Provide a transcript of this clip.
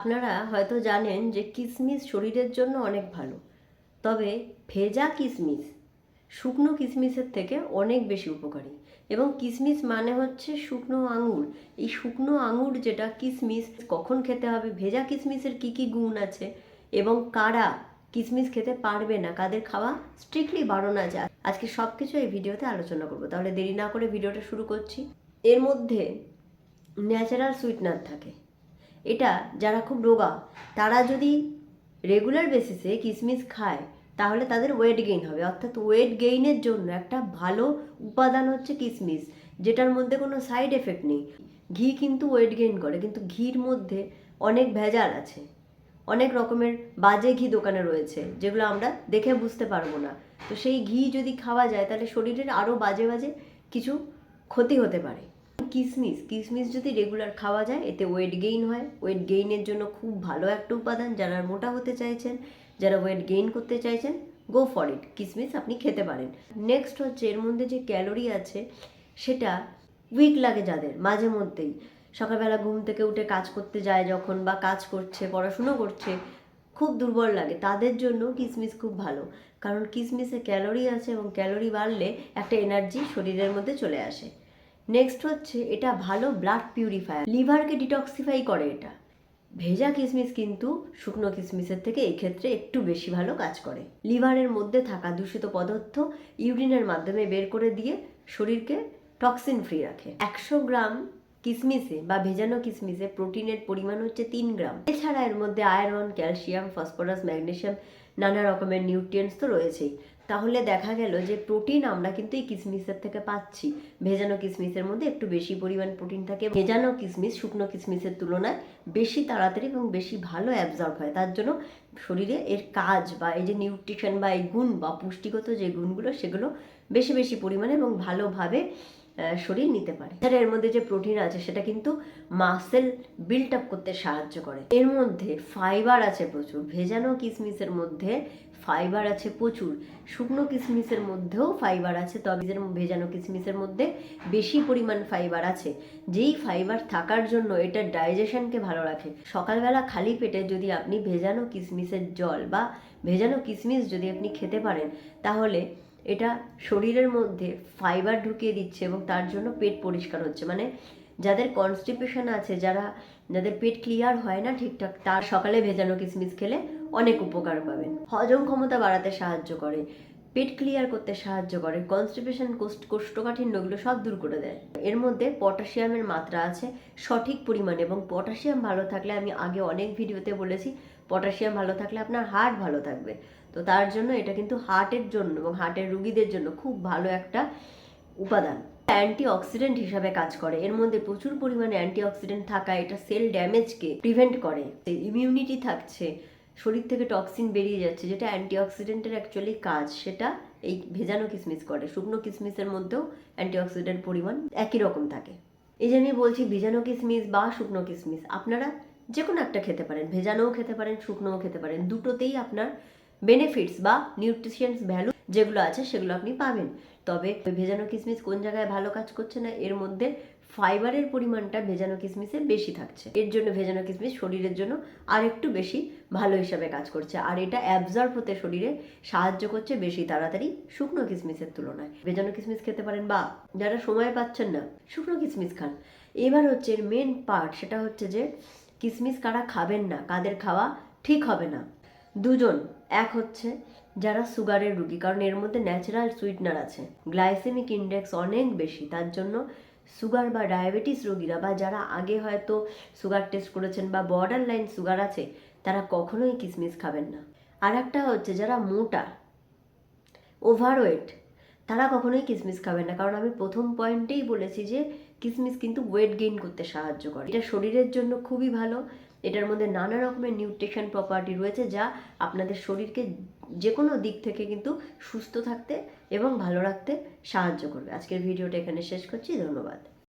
আপনারা হয়তো জানেন যে কিশমিশ শরীরের জন্য অনেক ভালো। তবে ভেজা কিশমিশ শুকনো কিশমিশের থেকে অনেক বেশি উপকারী। এবং কিশমিশ মানে হচ্ছে শুকনো আঙুর। এই শুকনো আঙুর যেটা কিশমিশ কখন খেতে হবে, ভেজা কিশমিশের কি কি গুণ আছে? এবং কারা কিশমিশ খেতে পারবে না, কাদের খাওয়া স্ট্রিক্টলি বারণ আছে আজকে সব কিছু এই ভিডিওতে আলোচনা করব। তাহলে দেরি না করে ভিডিওটা শুরু করছি। এর মধ্যে ন্যাচারাল সুইটনার থাকে। এটা যারা খুব রোগা, তারা যদি রেগুলার বেসিসে কিশমিশ খায়, তাহলে তাদের ওয়েট গেইন হবে। অর্থাৎ ওয়েট গেইনের জন্য একটা ভালো উপাদান হচ্ছে কিশমিশ যেটার মধ্যে কোনো সাইড এফেক্ট নেই। ঘি কিন্তু ওয়েট গেইন করে, কিন্তু ঘির মধ্যে অনেক ভেজাল আছে। অনেক রকমের বাজে ঘি দোকানে রয়েছে, যেগুলো আমরা দেখে বুঝতে পারব না। তো সেই ঘি যদি খাওয়া যায়, তাহলে শরীরের আরও বাজে বাজে কিছু ক্ষতি হতে পারে। কিশমিশ কিশমিশ যদি রেগুলার খাওয়া যায়, এতে ওয়েট গেইন হয়। ওয়েট গেইনের জন্য খুব ভালো একটা উপাদান যারা মোটা হতে চাইছেন, যারা ওয়েট গেইন করতে চাইছেন গো ফর ইট কিশমিশ আপনি খেতে পারেন। নেক্সট হচ্ছে এর মধ্যে যে ক্যালোরি আছে, সেটা উইক লাগে যাদের, মাঝে মধ্যেই। সকালবেলা ঘুম থেকে উঠে কাজ করতে যায় যখন বা কাজ করছে, পড়াশুনো করছে, খুব দুর্বল লাগে। তাদের জন্য কিশমিশ খুব ভালো। কারণ কিশমিশে ক্যালোরি আছে এবং ক্যালোরি বাড়লে একটা এনার্জি শরীরের মধ্যে চলে আসে। নেক্সট হচ্ছে এটা ভালো ব্লাড পিউরিফায়ার লিভারকে ডিটক্সিফাই করে এটা। ভেজা কিশমিশ কিন্তু শুকনো কিশমিশের থেকে এই ক্ষেত্রে একটু বেশি ভালো কাজ করে। লিভারের মধ্যে থাকা দূষিত পদার্থ ইউরিনের মাধ্যমে বের করে দিয়ে শরীরকে টক্সিন ফ্রি রাখে। একশো গ্রাম কিশমিশে বা ভেজানো কিশমিশে প্রোটিনের পরিমাণ হচ্ছে তিন গ্রাম। এছাড়া এর মধ্যে আয়রন ক্যালসিয়াম ফসফরাস ম্যাগনেশিয়াম নানা রকমের নিউট্রিয়েন্টস তো রয়েছেই। তাহলে দেখা গেল যে প্রোটিন আমরা কিন্তু এই কিশমিশের থেকে পাচ্ছি। ভেজানো কিশমিশের মধ্যে একটু বেশি পরিমাণ প্রোটিন থাকে ভেজানো কিশমিশ শুকনো কিশমিশের তুলনায় বেশি তাড়াতাড়ি এবং বেশি ভালো অ্যাবজর্ব হয়। তার জন্য শরীরে এর কাজ বা এই যে নিউট্রিশন বা এই গুণ বা পুষ্টিগত যে গুণগুলো, সেগুলো বেশি বেশি পরিমাণে এবং ভালোভাবে শরীর নিতে পারে। এছাড়া এর মধ্যে যে প্রোটিন আছে, সেটা কিন্তু মাসেল বিল্ট আপ করতে সাহায্য করে। এর মধ্যে ফাইবার আছে প্রচুর। ভেজানো কিশমিশের মধ্যে ফাইবার আছে প্রচুর। শুকনো কিশমিশের মধ্যেও ফাইবার আছে, তবে ভেজানো কিশমিশের মধ্যে বেশি পরিমাণ ফাইবার আছে। যেই ফাইবার থাকার জন্য এটা ডাইজেশনকে ভালো রাখে। সকালবেলা খালি পেটে যদি আপনি ভেজানো কিশমিশের জল বা ভেজানো কিশমিশ যদি আপনি খেতে পারেন, তাহলে এটা শরীরের মধ্যে ফাইবার ঢুকিয়ে দিচ্ছে এবং তার জন্য পেট পরিষ্কার হচ্ছে। মানে যাদের কনস্টিপেশন আছে, যারা যাদের পেট ক্লিয়ার হয় না ঠিকঠাক, তার সকালে ভেজানো কিশমিশ খেলে অনেক উপকার পাবেন। হজম ক্ষমতা বাড়াতে সাহায্য করে, পেট ক্লিয়ার করতে সাহায্য করে কনস্টিপেশন কোষ্ঠকাঠিন্যগুলো সব দূর করে দেয়। এর মধ্যে পটাশিয়ামের মাত্রা আছে সঠিক পরিমাণে এবং পটাশিয়াম ভালো থাকলে আমি আগে অনেক ভিডিওতে বলেছি, পটাশিয়াম ভালো থাকলে আপনার হার্ট ভালো থাকবে। তো তার জন্য এটা কিন্তু হার্টের জন্য এবং হার্টের রুগীদের জন্য খুব ভালো একটা উপাদান। অ্যান্টি অক্সিডেন্ট হিসাবে কাজ করে। এর মধ্যে প্রচুর পরিমাণে অ্যান্টি অক্সিডেন্ট থাকা এটা সেল ড্যামেজকে প্রিভেন্ট করে। ইমিউনিটি থাকছে, শরীর থেকে টক্সিন বেরিয়ে যাচ্ছে, যেটা অ্যান্টি অক্সিডেন্টের অ্যাকচুয়ালি কাজ, সেটা এই ভেজানো কিসমিস করে। শুকনো কিশমিশের মধ্যেও অ্যান্টি অক্সিডেন্ট পরিমাণ একই রকম থাকে। এই আমি বলছি ভেজানো কিসমিস বা শুকনো কিসমিস, আপনারা যে কোনো একটা খেতে পারেন। ভেজানোও খেতে পারেন, শুকনোও খেতে পারেন। দুটোতেই আপনার বেনিফিটস বা নিউট্রিশিয়ানস ভ্যালু যেগুলো আছে সেগুলো আপনি পাবেন। তবে ভেজানো কিশমিশ কোন জায়গায় ভালো কাজ করছে না, এর মধ্যে ফাইবারের পরিমাণটা ভেজানো কিশমিশে বেশি থাকছে। এর জন্য ভেজানো কিশমিশ শরীরের জন্য আর একটু বেশি ভালো হিসাবে কাজ করছে। আর এটা অ্যাবজর্ব হতে শরীরে সাহায্য করছে বেশি তাড়াতাড়ি শুকনো কিশমিশের তুলনায়। ভেজানো কিশমিশ খেতে পারেন বা যারা সময় পাচ্ছেন না, শুকনো কিশমিশ খান। এবার হচ্ছে এর মেন পার্ট সেটা হচ্ছে যে কিশমিশ কারা খাবেন না, কাদের খাওয়া ঠিক হবে না। দুজন, এক হচ্ছে যারা সুগারের রুগী, কারণ এর মধ্যে ন্যাচারাল সুইটনার আছে। গ্লাইসেমিক ইন্ডেক্স অনেক বেশি, তার জন্য সুগার বা ডায়াবেটিস রোগীরা বা যারা আগে হয়তো সুগার টেস্ট করেছেন বা বর্ডার লাইন সুগার আছে, তারা কখনোই কিসমিস খাবেন না। আর একটা হচ্ছে যারা মোটা ওভারওয়েট তারা কখনোই কিসমিস খাবেন না। কারণ আমি প্রথম পয়েন্টেই বলেছি যে কিসমিস কিন্তু ওয়েট গেইন করতে সাহায্য করে। এটা শরীরের জন্য খুবই ভালো এটার মধ্যে নানা রকমের নিউট্রিশন প্রপার্টি রয়েছে যা আপনাদের শরীরকে যে কোনো দিক থেকে কিন্তু সুস্থ থাকতে এবং ভালো রাখতে সাহায্য করবে। আজকের ভিডিওটা এখানে শেষ করছি। ধন্যবাদ।